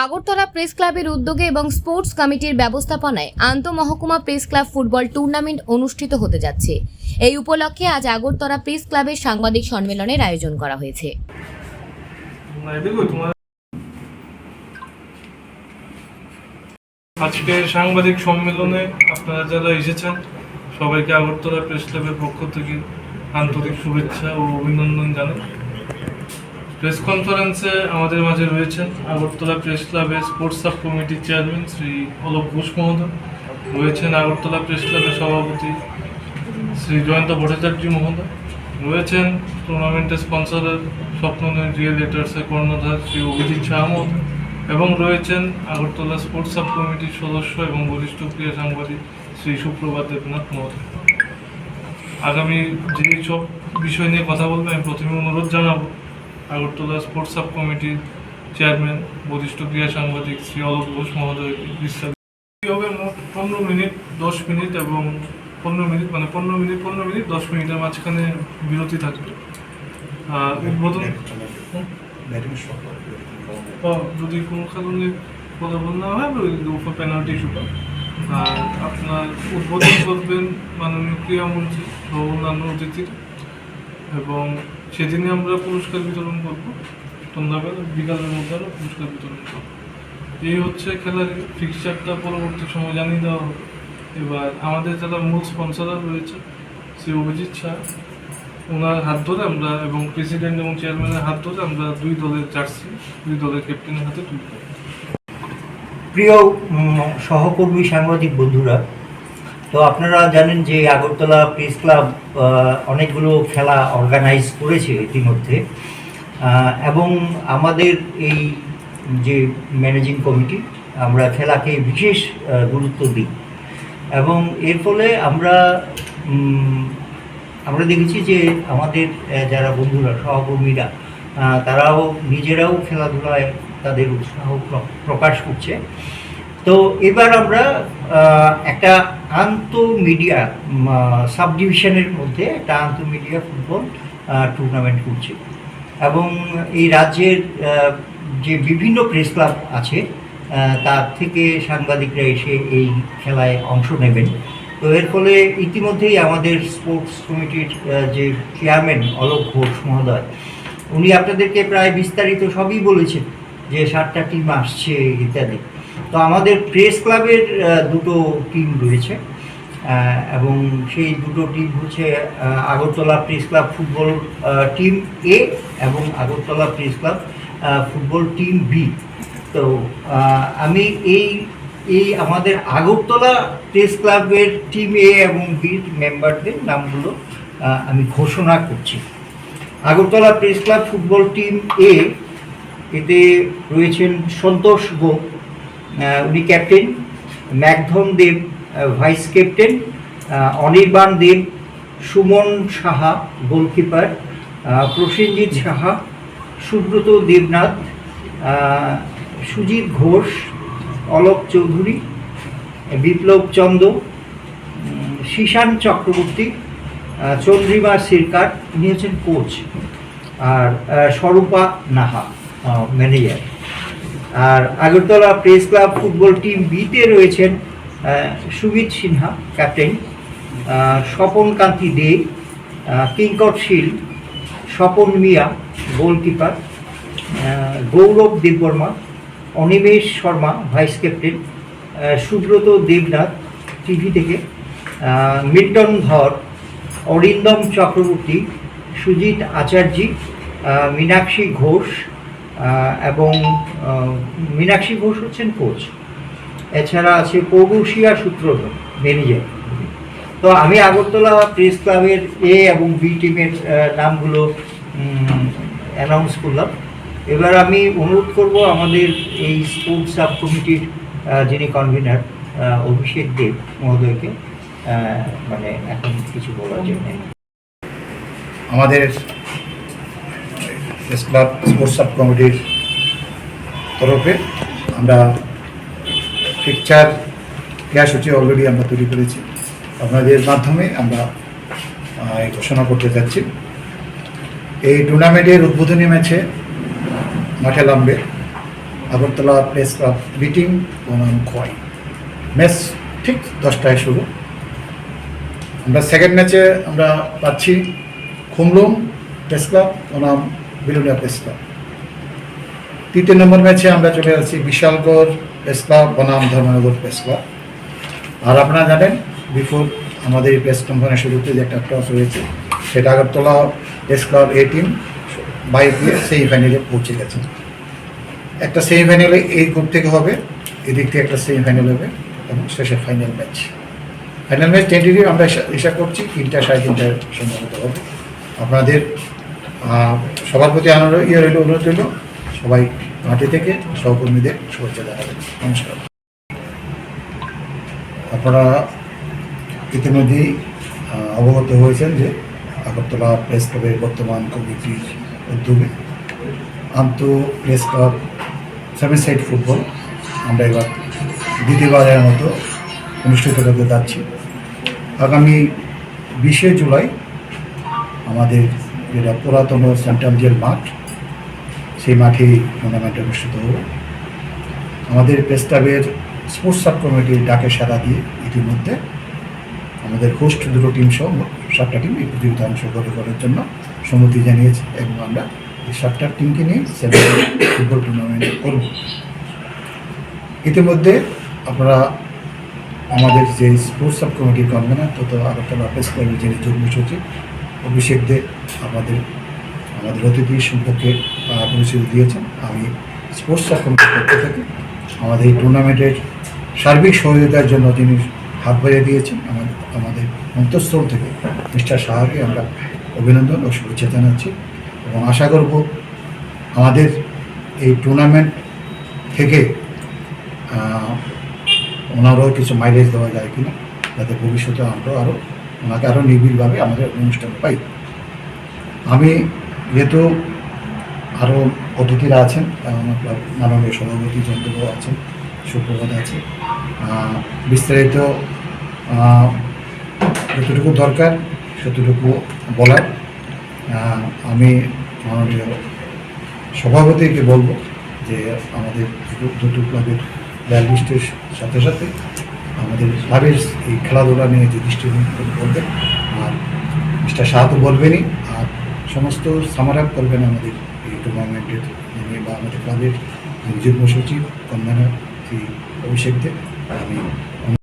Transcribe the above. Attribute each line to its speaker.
Speaker 1: Agartala press ক্লাবের উদ্যোগে এবং স্পোর্টস কমিটির ব্যবস্থাপনায় আন্তঃমহকুমা প্রেস ক্লাব ফুটবল টুর্নামেন্ট অনুষ্ঠিত হতে যাচ্ছে। এই উপলক্ষে আজ আগরতলা প্রেস ক্লাবের সাংবাদিক সম্মেলনের আয়োজন করা হয়েছে।
Speaker 2: আজকে সাংবাদিক সম্মেলনে আপনারা যারা এসেছেন, সবাইকে আগরতলা প্রেস ক্লাবের পক্ষ থেকে আন্তরিক শুভেচ্ছা ও অভিনন্দন জানাই। প্রেস কনফারেন্সে আমাদের মাঝে রয়েছেন আগরতলা প্রেস ক্লাবের স্পোর্টস সাব কমিটির চেয়ারম্যান শ্রী অলোক ঘোষ মহোদয়। রয়েছেন আগরতলা প্রেস ক্লাবের সভাপতি শ্রী জয়ন্ত ভট্টাচার্য মহোদয়। রয়েছেন টুর্নামেন্টের স্পন্সরের রিয়েল রিয়েলেটার্সের কর্ণধার শ্রী অভিজিৎ শাহ মহোদয় এবং রয়েছেন আগরতলা স্পোর্টস সাব কমিটির সদস্য এবং বরিষ্ঠ ক্রীড়া সাংবাদিক শ্রী সুপ্রভাত দেবনাথ মহোদয়। আগামী যে সব বিষয় নিয়ে কথা বলবে, আমি প্রথমে অনুরোধ জানাব আগরতলা স্পোর্টস সাব কমিটির চেয়ারম্যান বরিষ্ঠ ক্রীড়া সাংবাদিক শ্রী অলোক ঘোষ কি হবে? মোট পনেরো মিনিট, দশ মিনিট এবং পনেরো মিনিট মানে পনেরো মিনিট পনেরো মিনিট, দশ মিনিটের মাঝখানে বিরতি থাকবে। আর উদ্বোধন? যদি কোনো কারণে ফলাফল না হয় পেনাল্টি শুট আর আপনার উদ্বোধন করবেন মাননীয় ক্রীড়ামন্ত্রী ও অন্যান্য অতিথির। এবং সেদিনে আমরা পুরস্কার বিতরণ করব। সন্ধ্যাবেলা, বিকালের মধ্যে আমরা পুরস্কার বিতরণ করব। এই হচ্ছে খেলার ফিক্সচারটা পরবর্তী সময় জানিয়ে দেওয়া হবে। এবার আমাদের যারা মূল স্পন্সরার রয়েছে শ্রী অভিজিৎ শাহ। ওনার হাত ধরে আমরা এবং প্রেসিডেন্ট এবং চেয়ারম্যানের হাত ধরে আমরা দুই দলের জার্সি দুই দলের ক্যাপ্টেনের হাতে তুলব
Speaker 3: প্রিয় সহকর্মী, সাংবাদিক বন্ধুরা তো আপনারা জানেন যে আগরতলা প্রেস ক্লাব অনেকগুলো খেলা অর্গানাইজ করেছে ইতিমধ্যে। এবং আমাদের এই যে ম্যানেজিং কমিটি আমরা খেলাকে বিশেষ গুরুত্ব দিই। এবং এর ফলে আমরা আমরা দেখেছি যে আমাদের যারা বন্ধুরা, সহকর্মীরা তারাও নিজেরাও খেলাধুলায় তাদের উৎসাহ প্র- প্রকাশ করছে। তো এবার আমরা একটা আন্ত মিডিয়া সাব ডিভিশনের মধ্যে একটা আন্ত মিডিয়া ফুটবল টুর্নামেন্ট করছে। এবং এই রাজ্যের যে বিভিন্ন প্রেস ক্লাব আছে তার থেকে সাংবাদিকরা এসে এই খেলায় অংশ নেবেন। তো এর ফলে ইতিমধ্যেই আমাদের স্পোর্টস কমিটির যে চেয়ারম্যান অলোক ঘোষ মহোদয়, উনি আপনাদেরকে প্রায় বিস্তারিত সবই বলেছেন যে সাতটা টিম আসছে ইত্যাদি। তো আমাদের প্রেস ক্লাবের দুটো টিম রয়েছে এবং সেই দুটো টিম হচ্ছে Agartala press club football team A এবং Agartala press club football team B তো আমি এই এই আমাদের আগরতলা প্রেস ক্লাবের টিম এ এবং বির মেম্বারদের নামগুলো আমি ঘোষণা করছি। Agartala press club football team A এতে রয়েছেন সন্তোষ গো আহ, উনি captain ম্যাকধন Deb vice captain Anirban Deb, Suman Saha, goalkeeper Prasenjit Saha, Subrata Debnath Sujit Ghosh, Alok Chowdhury, Biplab Chanda Shishan Chakraborty Chandrima Sircar ইনি হচ্ছেন কোচ আর স্বরূপা নাহা ম্যানেজার আর Agartala press club football team বিতে রয়েছেন Sumit Sinha, captain Swapan Kanti De Kinkar Sheel, Swapan Miah, goalkeeper Gourab Debbarma, Animesh Sharma, vice captain Subrata Debnath TV থেকে Milton Dhar, Arindam Chakraborty, Sujit আচার্যি মীনাক্ষী ঘোষ এবং মীনাক্ষী ঘোষ হচ্ছেন coach. এছাড়া আছে পৌরুষিয়া সূত্রধর, ম্যানেজার। তো আমি আগরতলা প্রেস ক্লাবের এ এবং বি টিমের নামগুলো অ্যানাউন্স করলাম। এবার আমি অনুরোধ করব আমাদের এই স্পোর্টস সাব কমিটির যিনি কনভিনার অভিষেক দেব মহোদয়কে মানে এখন কিছু বলার জন্য।
Speaker 4: আমাদের প্রেস ক্লাব স্পোর্টস সাব কমিটির তরফে আমরা পিকচার ক্রিয়াসূচি অলরেডি আমরা তৈরি করেছি। আপনাদের মাধ্যমে আমরা ঘোষণা করতে যাচ্ছি। এই টুর্নামেন্টের উদ্বোধনী ম্যাচে মাঠে নামবে আগরতলা প্রেস ক্লাব মিটিং বনাম খোয়াই। ম্যাচ ঠিক দশটায় শুরু। আমরা সেকেন্ড ম্যাচে আমরা পাচ্ছি খুমলুম প্রেস ক্লাব বনাম বিলুনিয়া প্রেস ক্লাব তৃতীয় নম্বর ম্যাচে আমরা চলে আসছি বিশালগড় প্রেস ক্লাব বনাম ধর্মনগর প্রেস ক্লাব আর আপনারা জানেন, বিফোর আমাদের এই প্রেস কনফারেন্স শুরুতে যে একটা টস হয়েছে, সেটা Agartala press club A team bike দিয়ে সেমিফাইনালে পৌঁছে গেছে। একটা সেমিফাইনালে এই গ্রুপ থেকে হবে, এদিক থেকে একটা সেমিফাইনাল হবে, এবং শেষে final match. Final match tentative আমরা হিসা- হিসাব করছি, তিনটা সাড়ে তিনটার সম্ভবত হবে। আপনাদের সবার প্রতি আনন্দ ইয়ে রইল অনুরোধ রইল। সবাই মাঠে থেকে সহকর্মীদের শুভেচ্ছা জানাবেন। নমস্কার। আপনারা ইতিমধ্যেই অবগত হয়েছেন যে আগরতলা প্রেস ক্লাবের বর্তমান কমিটির উদ্যোগে আন্ত press club seven side football, আমরা এবার দ্বিতীয়বারের মতো অনুষ্ঠিত করতে যাচ্ছি। আগামী বিশে জুলাই আমাদের যেটা পুরাতন সেন্ট্রাল জেল মাঠ। সেই মাঠেই টুর্নামেন্ট অনুষ্ঠিত হবে আমাদের প্রেস ক্লাবের স্পোর্টস সাব কমিটির ডাকে সাড়া দিয়ে ইতিমধ্যে আমাদের হোস্ট দুটো টিম সহ সাতটা টিম এই প্রতিযোগিতা অংশগ্রহণ করার জন্য সম্মতি জানিয়েছে এবং আমরা এই সাতটা টিমকে নিয়ে সেভেন ফুটবল টুর্নামেন্ট করব। ইতিমধ্যে আপনারা আমাদের যে স্পোর্টস সাব কমিটির কনভেনার তথা আগরতলা প্রেস ক্লাবের যিনি যুগ্ম সচিব অভিষেক দে আমাদের আমাদের অতিথি সম্পর্কে পরিচিতি দিয়েছেন। আমি স্পোর্টস কমিটির পক্ষ থেকে। আমাদের এই টুর্নামেন্টের সার্বিক সহযোগিতার জন্য তিনি হাত বাড়িয়ে দিয়েছেন। আমাদের আমাদের অন্তঃস্থল থেকে মিস্টার সাহাকে আমরা অভিনন্দন ও শুভেচ্ছা জানাচ্ছি এবং আশা করব আমাদের এই টুর্নামেন্ট থেকে ওনারও কিছু মাইলেজ দেওয়া যায় কিনা, যাতে ভবিষ্যতে আমরাও আরও ওনাকে আরও নিবিড়ভাবে আমাদের অনুষ্ঠান পাই। আমি যেহেতু আরও অতিথিরা আছেন আমার ক্লাব- মাননীয় সভাপতি জন্তব আছেন, সুপ্রভাত আছে। বিস্তারিত যতটুকু দরকার ততটুকু বলার। আমি মাননীয় সভাপতিকে বলব যে আমাদের দুটো- ক্লাবের প্লেয়ার লিস্টের সাথে সাথে আমাদের ক্লাবের এই খেলাধুলা নিয়ে যে দৃষ্টিভঙ্গি করবেন আর মিস্টার শাহ তো বলবেনই, আর সমস্ত সামার আপ করবেন আমাদের এই টুর্নামেন্টের নিয়ে বা আমাদের ক্লাবের যুগ্ম সচিব কনভেনার শ্রী অভিষেক দেব আমি